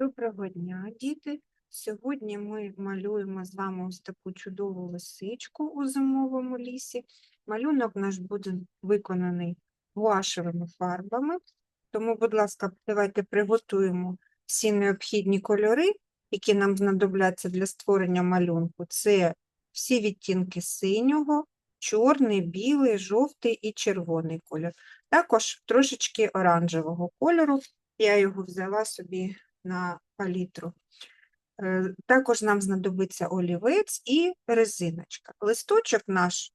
Доброго дня, діти! Сьогодні ми малюємо з вами ось таку чудову лисичку у зимовому лісі. Малюнок наш буде виконаний гуашевими фарбами. Тому, будь ласка, давайте приготуємо всі необхідні кольори, які нам знадобляться для створення малюнку. Це всі відтінки синього, чорний, білий, жовтий і червоний кольор. Також трошечки оранжевого кольору. Я його взяла собі на палітру. Е, Також нам знадобиться олівець і резиночка. Листочок наш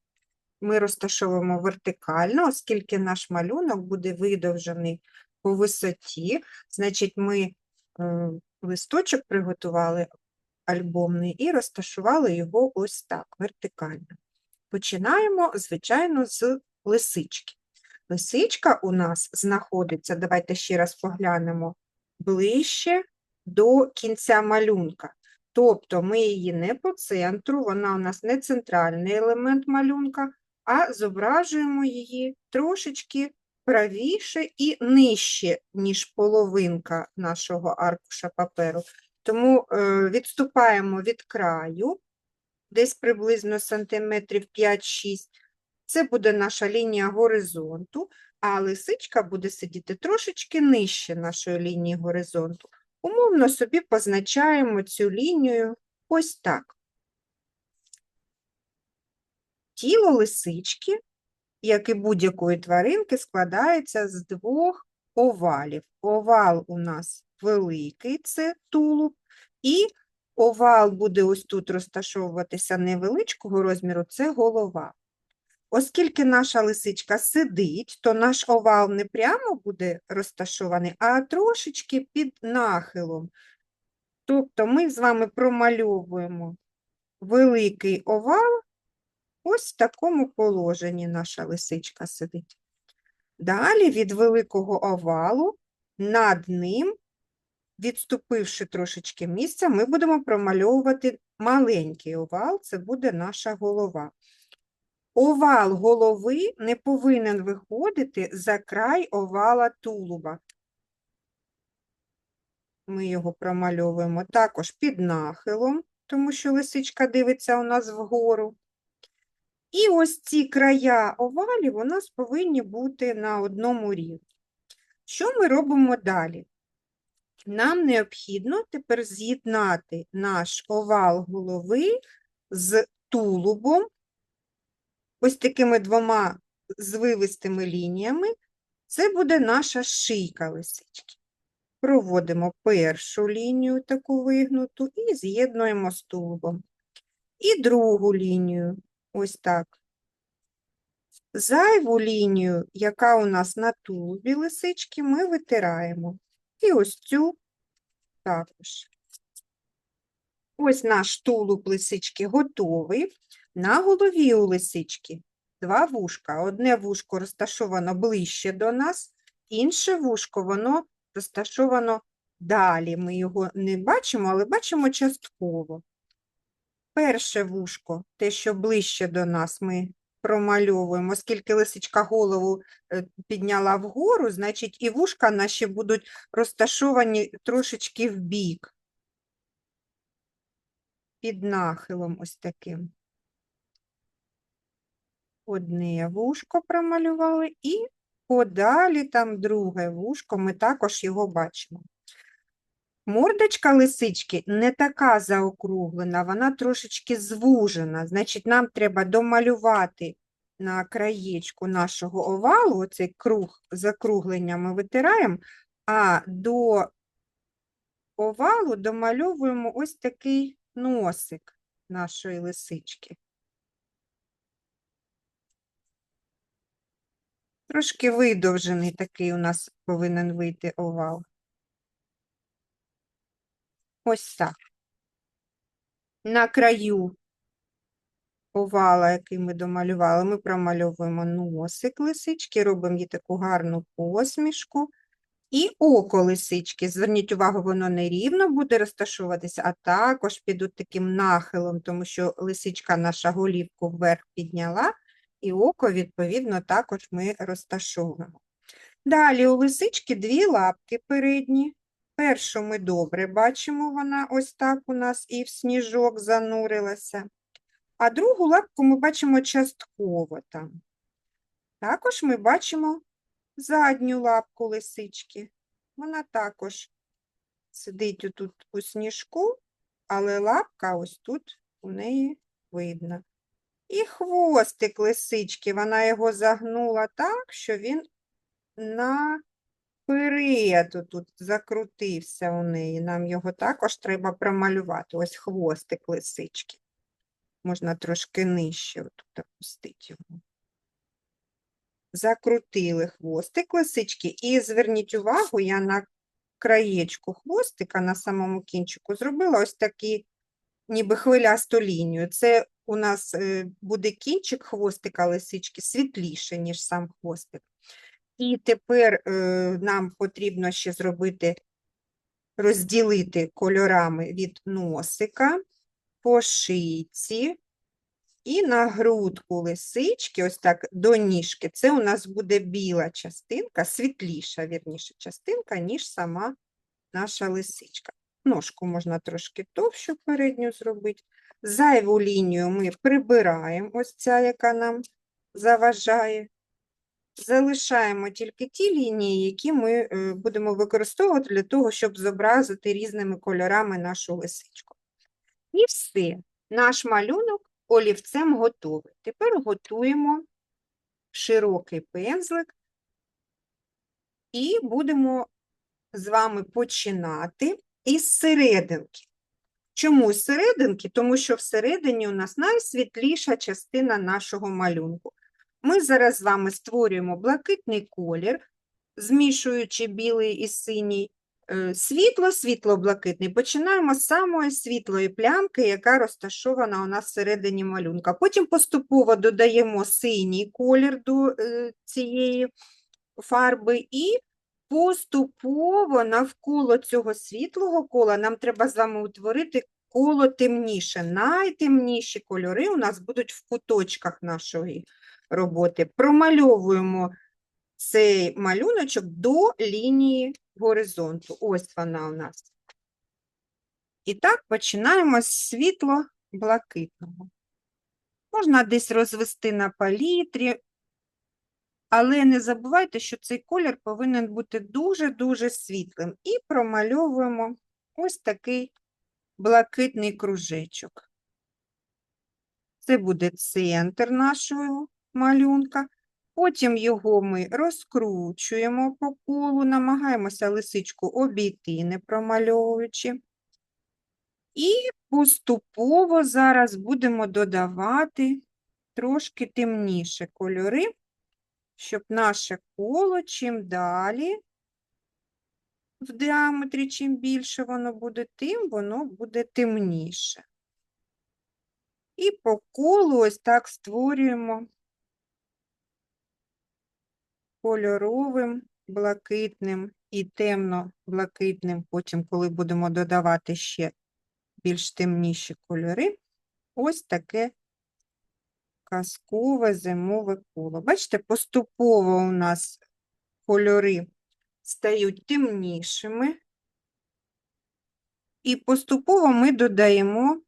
ми розташовуємо вертикально, оскільки наш малюнок буде видовжений по висоті, значить ми е, листочок приготували альбомний і розташували його ось так, вертикально. Починаємо, звичайно, з лисички. Лисичка у нас знаходиться, давайте ще раз поглянемо, ближче до кінця малюнка. Тобто ми її не по центру, вона у нас не центральний елемент малюнка, а зображуємо її трошечки правіше і нижче, ніж половинка нашого аркуша паперу. Тому е, відступаємо від краю, десь приблизно сантиметрів 5-6. Це буде наша лінія горизонту, а лисичка буде сидіти трошечки нижче нашої лінії горизонту. Умовно собі позначаємо цю лінію ось так. Тіло лисички, як і будь-якої тваринки, складається з двох овалів. Овал у нас великий, це тулуб, і овал буде ось тут розташовуватися невеличкого розміру, це голова. Оскільки наша лисичка сидить, то наш овал не прямо буде розташований, а трошечки під нахилом. Тобто ми з вами промальовуємо великий овал, ось в такому положенні наша лисичка сидить. Далі від великого овалу над ним, відступивши трошечки місця, ми будемо промальовувати маленький овал, це буде наша голова. Овал голови не повинен виходити за край овала тулуба. Ми його промальовуємо також під нахилом, тому що лисичка дивиться у нас вгору. І ось ці края овалів у нас повинні бути на одному рівні. Що ми робимо далі? Нам необхідно тепер з'єднати наш овал голови з тулубом ось такими двома звивистими лініями, це буде наша шийка лисички. Проводимо першу лінію таку вигнуту і з'єднуємо з тулубом. І другу лінію, ось так. Зайву лінію, яка у нас на тулубі лисички, ми витираємо. І ось цю також. Ось наш тулуб лисички готовий. На голові у лисички два вушка. Одне вушко розташовано ближче до нас, інше вушко воно розташовано далі. Ми його не бачимо, але бачимо частково. Перше вушко, те, що ближче до нас, ми промальовуємо, оскільки лисичка голову е, підняла вгору, значить і вушка наші будуть розташовані трошечки вбік, під нахилом ось таким одне вушко промалювали, і подалі там друге вушко, ми також його бачимо. Мордочка лисички не така заокруглена, вона трошечки звужена. Значить, нам треба домалювати на краєчку нашого овалу, оцей круг закруглення ми витираємо, а до овалу домальовуємо ось такий носик нашої лисички. Трошки видовжений такий у нас повинен вийти овал. Ось так. На краю овала, який ми домалювали, ми промальовуємо носик лисички, робимо їй таку гарну посмішку. І око лисички. Зверніть увагу, воно не рівно буде розташовуватися, а також під таким нахилом, тому що лисичка наша голівку вверх підняла, і око, відповідно, також ми розташовуємо. Далі у лисички дві лапки передні, Першу ми добре бачимо, вона ось так у нас і в сніжок занурилася. А другу лапку ми бачимо частково там. Також ми бачимо задню лапку лисички. Вона також сидить отут у сніжку, але лапка ось тут у неї видно. І хвостик лисички, вона його загнула так, що він наперед тут закрутився у неї. Нам його також треба промалювати. Ось хвостик лисички. Можна трошки нижче отут опустити його. Закрутили хвостик лисички. І зверніть увагу, я на краєчку хвостика на самому кінчику зробила ось такий ніби хвилясту лінію. Це у нас е, буде кінчик хвостика лисички світліше, ніж сам хвостик. І тепер е, нам потрібно ще зробити, розділити кольорами від носика по шийці і на грудку лисички, ось так до ніжки. Це у нас буде біла частинка, світліша, вірніше, частинка, ніж сама наша лисичка. Ножку можна трошки товщу передню зробити. Зайву лінію ми прибираємо, ось ця, яка нам заважає. Залишаємо тільки ті лінії, які ми е, будемо використовувати для того, щоб зобразити різними кольорами нашу лисичку. І все, наш малюнок олівцем готовий. Тепер готуємо широкий пензлик і будемо з вами починати із серединки. Чому з серединки? Тому що всередині у нас найсвітліша частина нашого малюнку. Ми зараз з вами створюємо блакитний колір, змішуючи білий і синій, е, світло, світло-блакитний. Починаємо з самої світлої плямки, яка розташована у нас всередині малюнка. Потім поступово додаємо синій колір до е, цієї фарби і поступово навколо цього світлого кола нам треба з вами утворити коло темніше. Найтемніші кольори у нас будуть в куточках нашої роботи. Промальовуємо цей малюночок до лінії горизонту. Ось вона у нас. І так починаємо з світло-блакитного. Можна десь розвести на палітрі, але не забувайте, що цей колір повинен бути дуже-дуже світлим. І промальовуємо ось такий блакитний кружечок. Це буде центр нашого малюнка. Потім його ми розкручуємо по колу, намагаємося лисичку обійти, не промальовуючи. І поступово зараз будемо додавати трошки темніше кольори, щоб наше коло чим далі в діаметрі, чим більше воно буде, тим воно буде темніше. І по колу ось так створюємо кольоровим, блакитним і темно-блакитним, потім, коли будемо додавати ще більш темніші кольори, ось таке казкове зимове коло. Бачите, поступово у нас кольори стають темнішими, і поступово ми додаємо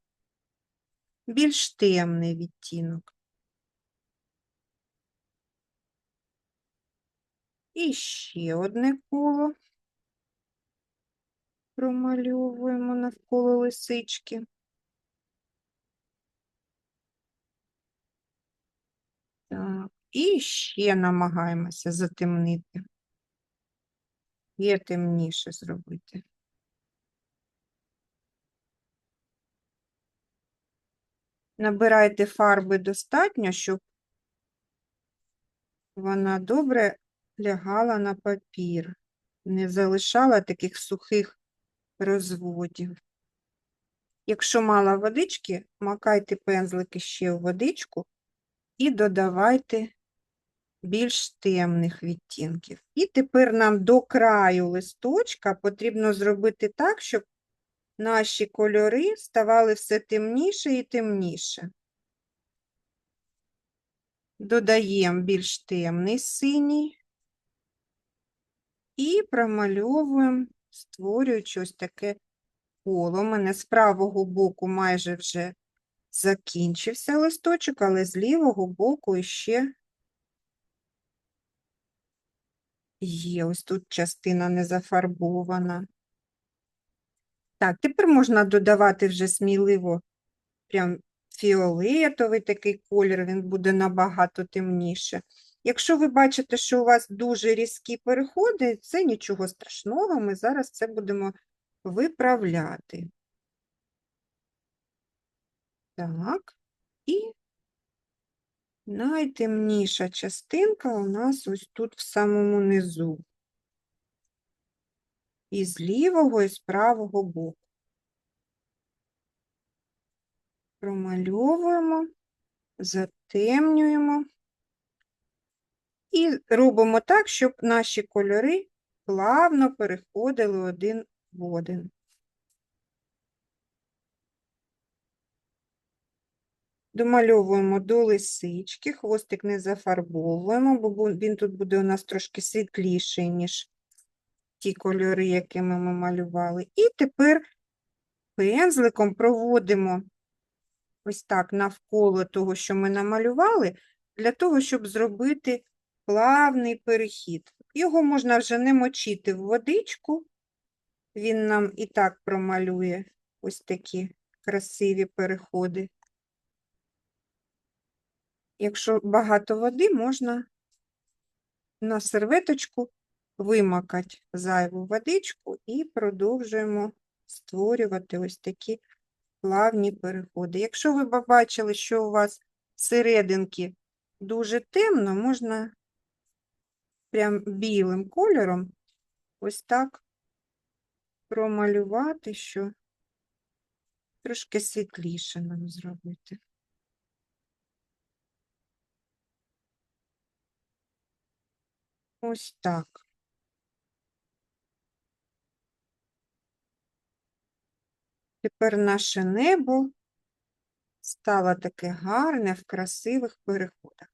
більш темний відтінок. І ще одне коло промальовуємо навколо лисички. Так, і ще намагаємося затемнити. Є темніше зробити. Набирайте фарби достатньо, щоб вона добре лягала на папір, не залишала таких сухих розводів. Якщо мало водички, макайте пензлики ще в водичку і додавайте більш темних відтінків. І тепер нам до краю листочка потрібно зробити так, щоб наші кольори ставали все темніше і темніше. Додаємо більш темний синій і промальовуємо створюючи ось таке коло. У мене з правого боку майже вже закінчився листочок, але з лівого боку ще є. Ось тут частина не зафарбована. Так, тепер можна додавати вже сміливо прям фіолетовий такий колір, він буде набагато темніше. Якщо ви бачите, що у вас дуже різкі переходи, це нічого страшного, ми зараз це будемо виправляти. Так, і найтемніша частинка у нас ось тут в самому низу. І з лівого, і з правого боку. Промальовуємо, затемнюємо. І робимо так, щоб наші кольори плавно переходили один в один. Домальовуємо до лисички, хвостик не зафарбовуємо, бо він тут буде у нас трошки світліший, ніж ті кольори, якими ми малювали. І тепер пензликом проводимо ось так навколо того, що ми намалювали, для того, щоб зробити плавний перехід. Його можна вже не мочити в водичку, він нам і так промалює ось такі красиві переходи. Якщо багато води, можна на серветочку вимакати зайву водичку і продовжуємо створювати ось такі плавні переходи. Якщо ви побачили, що у вас серединки дуже темно, можна прям білим кольором ось так промалювати, що трошки світліше нам зробити. Ось так. Тепер наше небо стало таке гарне в красивих переходах.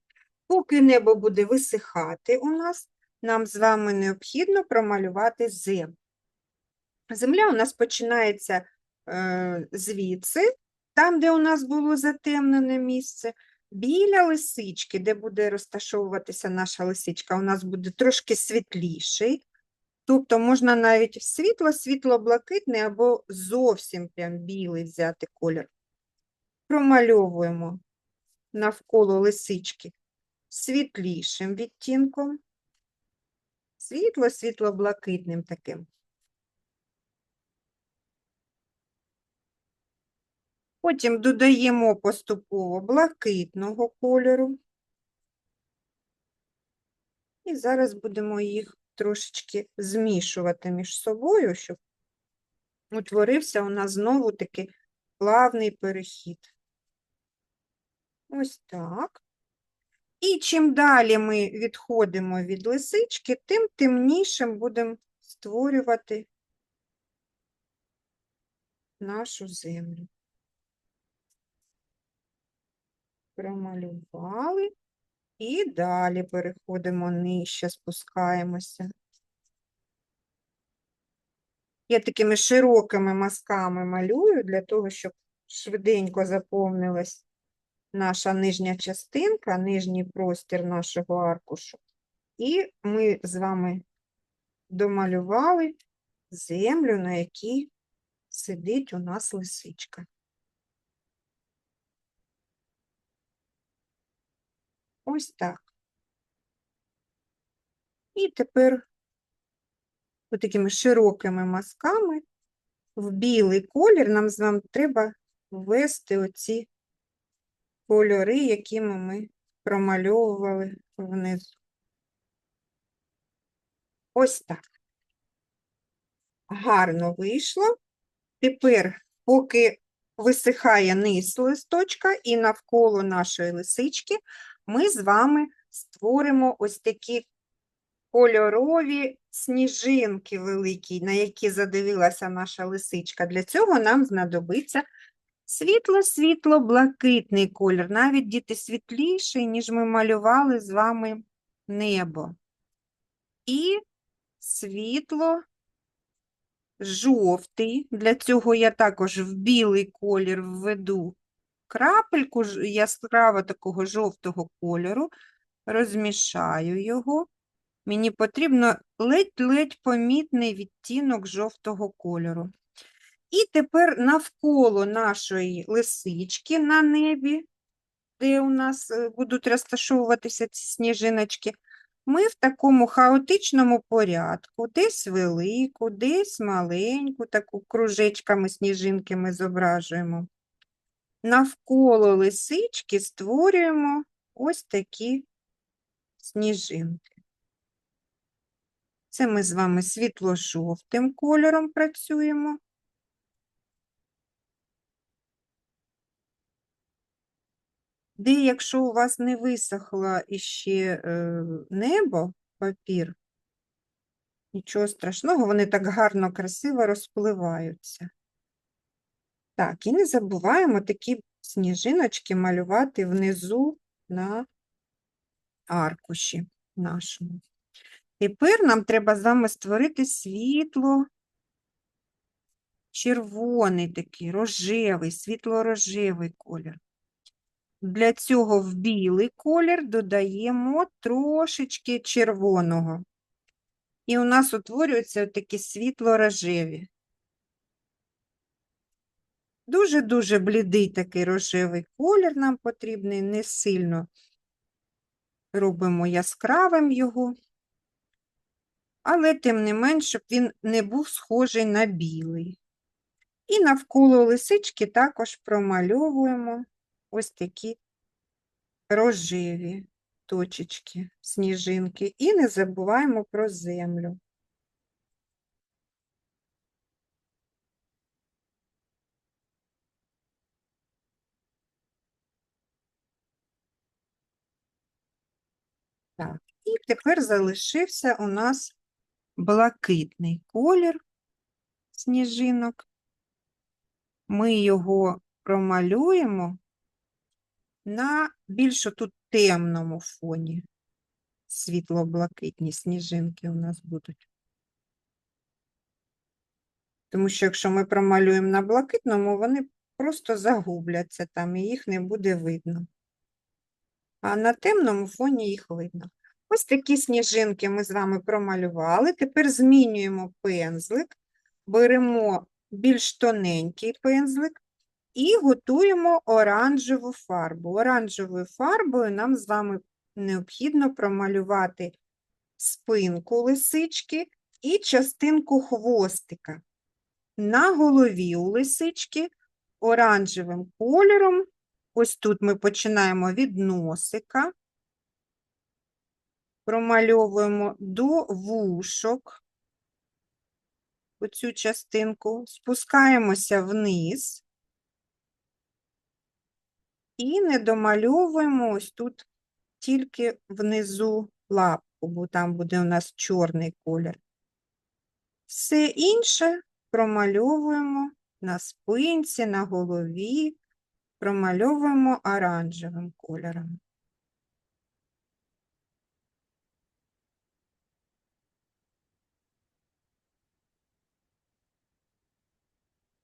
Поки небо буде висихати у нас, нам з вами необхідно промалювати землю. Земля у нас починається е, звідси, там, де у нас було затемнене місце, біля лисички, де буде розташовуватися наша лисичка, у нас буде трошки світліший. Тобто можна навіть світло-світло-блакитний або зовсім прям білий взяти колір. Промальовуємо навколо лисички світлішим відтінком, світло-світло-блакитним таким. Потім додаємо поступово блакитного кольору. І зараз будемо їх трошечки змішувати між собою, щоб утворився у нас знову такий плавний перехід. Ось так. І чим далі ми відходимо від лисички, тим темнішим будемо створювати нашу землю. Промалювали. І далі переходимо нижче, спускаємося. Я такими широкими мазками малюю для того, щоб швиденько заповнилась наша нижня частинка, нижній простір нашого аркушу. І ми з вами домалювали землю, на якій сидить у нас лисичка. Ось так. І тепер такими широкими мазками в білий колір нам з вами треба ввести оці кольори, якими ми промальовували внизу. Ось так. Гарно вийшло. Тепер, поки висихає низ листочка і навколо нашої лисички, ми з вами створимо ось такі кольорові сніжинки великі, на які задивилася наша лисичка. Для цього нам знадобиться світло-світло-блакитний колір, навіть діти світліший, ніж ми малювали з вами небо. І світло жовтий. Для цього я також в білий колір введу крапельку яскраво такого жовтого кольору, розмішаю його. Мені потрібно ледь-ледь помітний відтінок жовтого кольору. І тепер навколо нашої лисички на небі, де у нас е, будуть розташовуватися ці сніжиночки, ми в такому хаотичному порядку, десь велику, десь маленьку, таку кружечками, сніжинки зображуємо. Навколо лисички створюємо ось такі сніжинки. Це ми з вами світло-жовтим кольором працюємо. Де, якщо у вас не висохло іще е, небо, папір, нічого страшного, вони так гарно, красиво розпливаються. Так, і не забуваємо такі сніжиночки малювати внизу на аркуші нашому. Тепер нам треба з вами створити світло червоний такий, рожевий, світло-рожевий колір. Для цього в білий колір додаємо трошечки червоного. І у нас утворюються такі світло-рожеві. Дуже-дуже блідий такий рожевий колір нам потрібний, не сильно робимо яскравим його, але тим не менш, щоб він не був схожий на білий. І навколо лисички також промальовуємо ось такі рожеві точечки, сніжинки. І не забуваємо про землю. Так, і тепер залишився у нас блакитний колір сніжинок. Ми його промалюємо на більш тут темному фоні. Світло-блакитні сніжинки у нас будуть. Тому що якщо ми промалюємо на блакитному, вони просто загубляться там і їх не буде видно. А на темному фоні їх видно. Ось такі сніжинки ми з вами промалювали. Тепер змінюємо пензлик, беремо більш тоненький пензлик і готуємо оранжеву фарбу. Оранжевою фарбою нам з вами необхідно промалювати спинку лисички і частинку хвостика. На голові у лисички оранжевим кольором, ось тут ми починаємо від носика, промальовуємо до вушок. Оцю частинку, спускаємося вниз. І не домальовуємо ось тут тільки внизу лапку, бо там буде у нас чорний колір. Все інше промальовуємо на спинці, на голові, промальовуємо оранжевим кольором.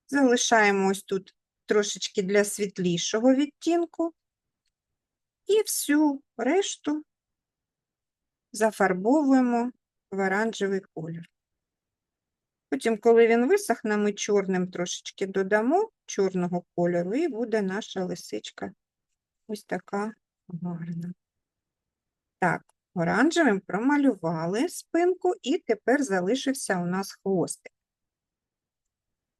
Залишаємо ось тут трошечки для світлішого відтінку і всю решту зафарбовуємо в оранжевий колір. Потім, коли він висохне, ми чорним трошечки додамо чорного кольору, і буде наша лисичка ось така гарна. Так, оранжевим промалювали спинку, і тепер залишився у нас хвостик.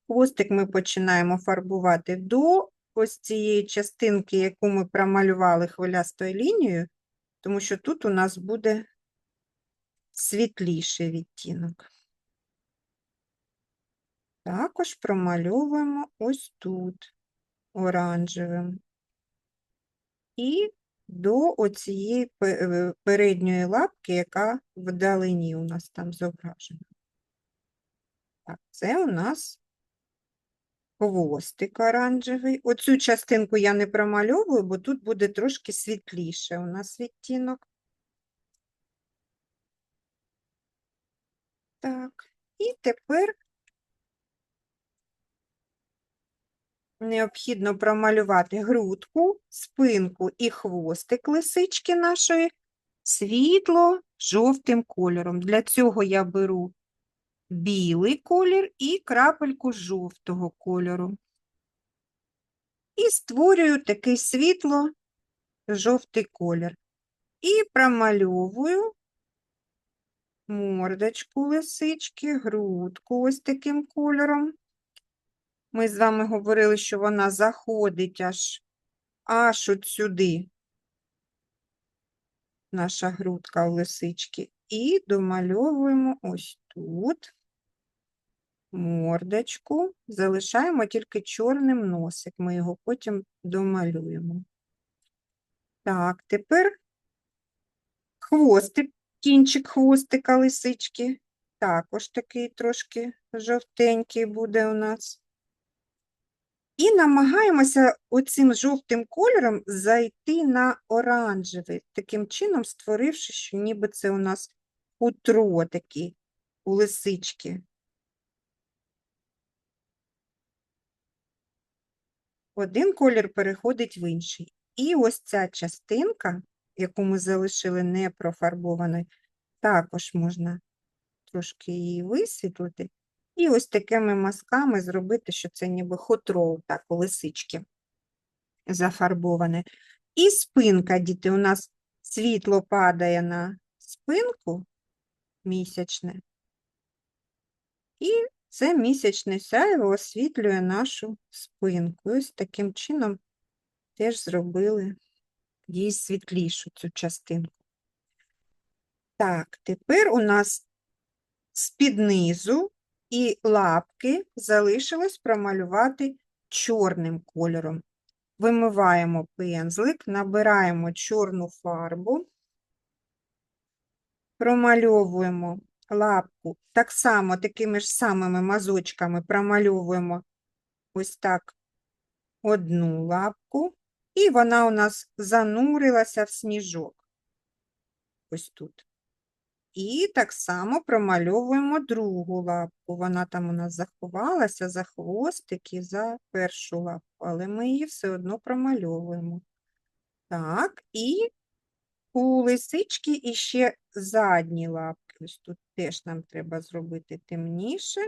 Хвостик ми починаємо фарбувати до ось цієї частинки, яку ми промалювали хвилястою лінією, тому що тут у нас буде світліший відтінок. Також промальовуємо ось тут оранжевим. І до оцієї передньої лапки, яка вдалині у нас там зображена. Так, це у нас хвостик оранжевий. Оцю частинку я не промальовую, бо тут буде трошки світліше у нас відтінок. Так, і тепер необхідно промалювати грудку, спинку і хвостик лисички нашої світло жовтим кольором. Для цього я беру білий колір і крапельку жовтого кольору. І створюю такий світло жовтий колір. І промальовую мордочку лисички, грудку ось таким кольором. Ми з вами говорили, що вона заходить аж, аж от сюди, наша грудка у лисички. І домальовуємо ось тут мордочку. Залишаємо тільки чорним носик. Ми його потім домалюємо. Так, тепер хвостик, кінчик хвостика лисички. Також такий трошки жовтенький буде у нас. І намагаємося оцим жовтим кольором зайти на оранжевий, таким чином створивши, що ніби це у нас утро такі у лисички. Один колір переходить в інший. І ось ця частинка, яку ми залишили не профарбованою, також можна трошки її висвітлити. І ось такими мазками зробити, що це ніби хутро, так, у лисички зафарбоване. І спинка, діти, у нас світло падає на спинку місячне. І це місячне сяйво освітлює нашу спинку. Ось таким чином теж зробили їй світлішу цю частинку. Так, тепер у нас з-під низу і лапки залишилось промалювати чорним кольором. Вимиваємо пензлик, набираємо чорну фарбу, промальовуємо лапку так само такими ж самими мазочками промальовуємо ось так одну лапку, і вона у нас занурилася в сніжок. Ось тут. І так само промальовуємо другу лапку. Вона там у нас заховалася за хвостик і за першу лапку, але ми її все одно промальовуємо. Так, і у лисички іще задні лапки. Ось тут теж нам треба зробити темніше,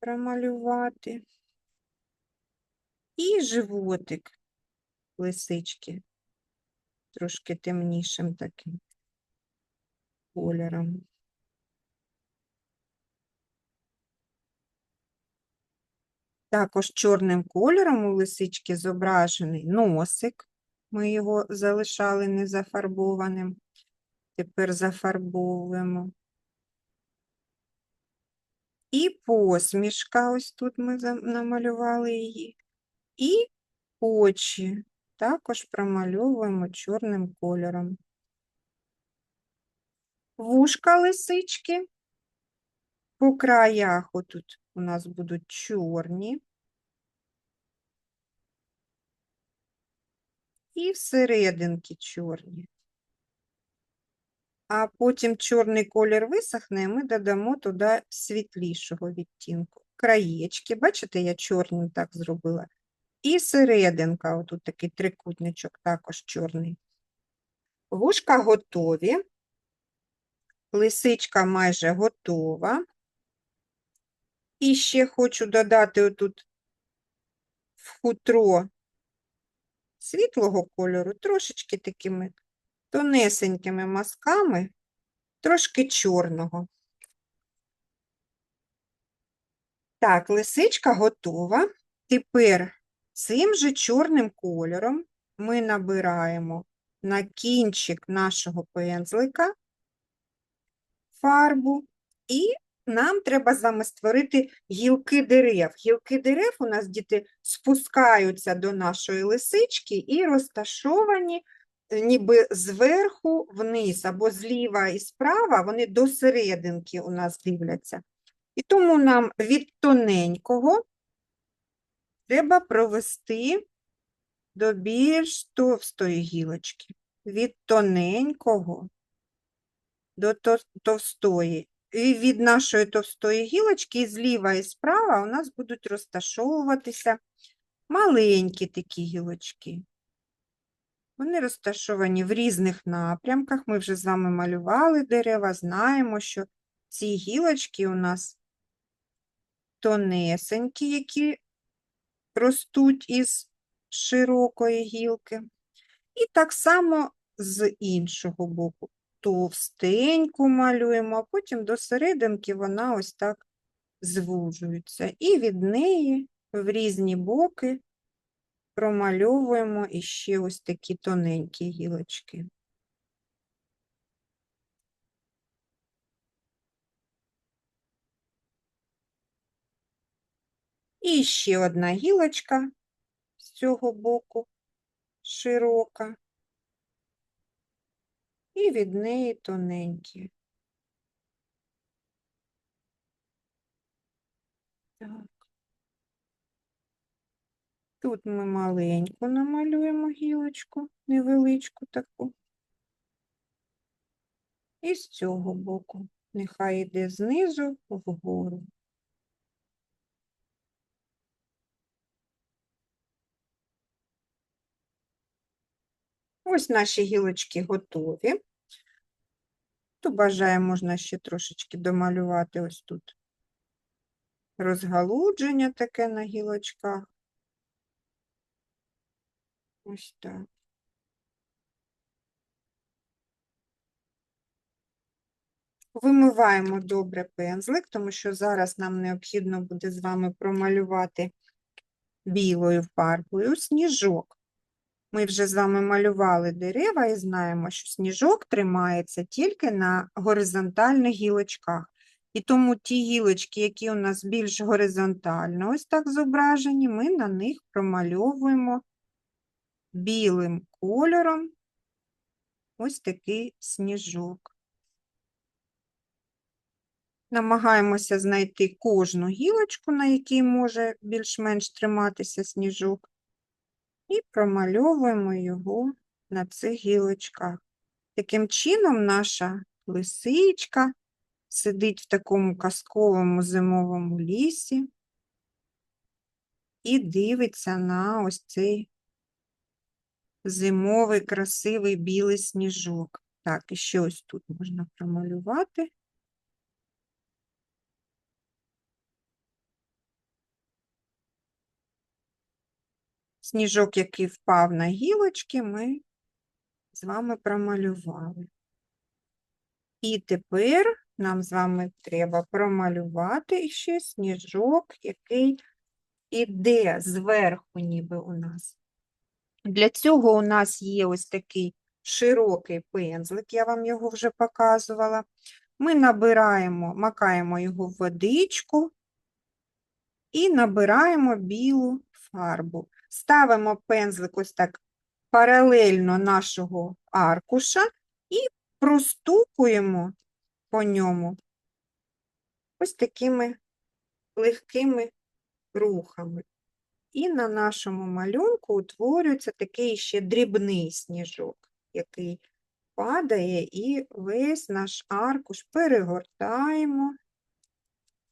промалювати. І животик лисички трошки темнішим таким кольором. Також чорним кольором у лисички зображений носик. Ми його залишали незафарбованим. Тепер зафарбовуємо. І посмішка, ось тут ми намалювали її. І очі також промальовуємо чорним кольором. Вушка лисички. По краях отут у нас будуть чорні. І всерединки чорні. А потім чорний колір висохне, і ми додамо туди світлішого відтінку. Краєчки, бачите, я чорним так зробила. І серединка, отут такий трикутничок, також чорний. Вушка готові. Лисичка майже готова. І ще хочу додати отут в хутро світлого кольору, трошечки такими тонесенькими мазками, трошки чорного. Так, лисичка готова. Тепер цим же чорним кольором ми набираємо на кінчик нашого пензлика фарбу, і нам треба з вами створити гілки дерев. Гілки дерев у нас діти спускаються до нашої лисички і розташовані е, ніби зверху вниз, або зліва і справа, вони до серединки у нас дивляться. І тому нам від тоненького треба провести до більш товстої гілочки. Від тоненького до товстої. і від нашої товстої гілочки і зліва і справа у нас будуть розташовуватися маленькі такі гілочки. Вони розташовані в різних напрямках. Ми вже з вами малювали дерева, знаємо, що ці гілочки у нас тонесенькі, які ростуть із широкої гілки. І так само з іншого боку. Товстеньку малюємо, а потім до серединки вона ось так звужується. І від неї в різні боки промальовуємо іще ось такі тоненькі гілочки. І ще одна гілочка з цього боку широка, і від неї тоненькі. Так. Тут ми маленьку намалюємо гілочку, невеличку таку. І з цього боку нехай йде знизу вгору. Ось наші гілочки готові. Хто бажає, можна ще трошечки домалювати ось тут розгалудження таке на гілочках. Ось так. Вимиваємо добре пензлик, тому що зараз нам необхідно буде з вами промалювати білою фарбою сніжок. Ми вже з вами малювали дерева і знаємо, що сніжок тримається тільки на горизонтальних гілочках. І тому ті гілочки, які у нас більш горизонтально ось так зображені, ми на них промальовуємо білим кольором ось такий сніжок. Намагаємося знайти кожну гілочку, на якій може більш-менш триматися сніжок, і промальовуємо його на цих гілочках. Таким чином, наша лисичка сидить в такому казковому зимовому лісі і дивиться на ось цей зимовий красивий білий сніжок. Так, і ще ось тут можна промалювати. Сніжок, який впав на гілочки, ми з вами промалювали. І тепер нам з вами треба промалювати ще сніжок, який іде зверху, ніби у нас. Для цього у нас є ось такий широкий пензлик, я вам його вже показувала. Ми набираємо, макаємо його в водичку і набираємо білу фарбу. Ставимо пензлик ось так паралельно нашого аркуша і простукуємо по ньому ось такими легкими рухами. І на нашому малюнку утворюється такий ще дрібний сніжок, який падає, і весь наш аркуш перегортаємо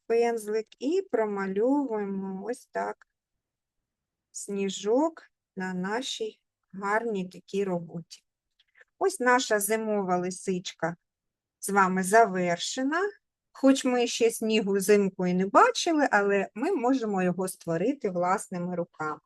пензлик і промальовуємо ось так сніжок на нашій гарній такій роботі. Ось наша зимова лисичка з вами завершена. Хоч ми ще снігу зимку і не бачили, але ми можемо його створити власними руками.